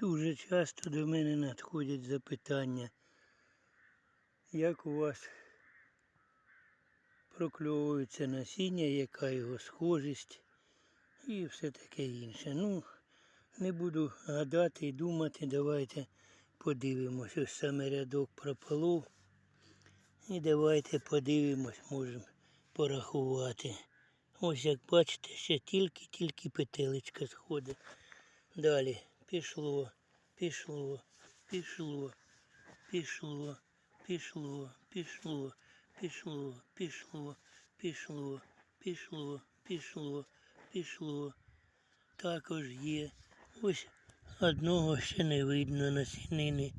Дуже часто до мене надходять запитання, як у вас прокльовується насіння, яка його схожість і все таке інше. Ну, не буду гадати і думати, давайте подивимось. Ось саме рядок прополов. І давайте подивимось, можемо порахувати. Ось як бачите, ще тільки-тільки петелечка сходить. Далі пішло, пішло, пішло, пішло, пішло, пішло, пішло, пішло, пішло, пішло, пішло, пішло. Також є. Ось одного ще не видно на сінини.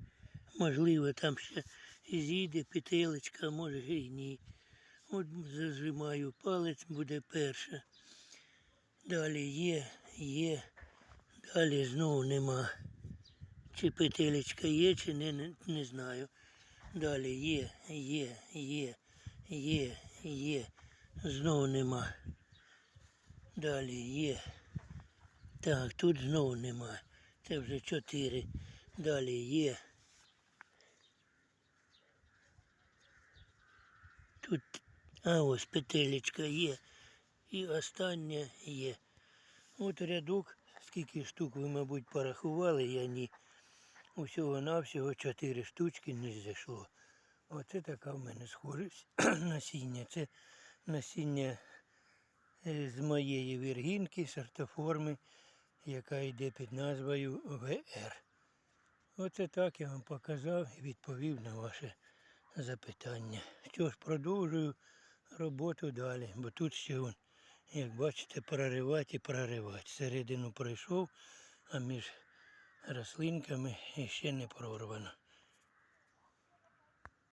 Можливо, там ще зійде петелечка, може і ні. От зажимаю палець, буде перше. Далі є, є. Далі знову нема. Чи петелечка є, чи не, не, не знаю. Далі є, є, є, є, є. Знову нема. Далі є. Так, тут знову нема. Це вже чотири. Далі є. Тут, а ось петелечка є. І остання є. От рядок, скільки штук ви, мабуть, порахували, я ні. Усього навсього чотири штучки не зайшло. Оце така в мене схожість насіння. Це насіння е, з моєї віргінки, сортоформи, яка йде під назвою ВР. Оце так я вам показав і відповів на ваше запитання. Що ж, продовжую роботу далі, бо тут ще, вон, як бачите, проривати і проривати. Середину пройшов, а між рослинками ще не прорвано.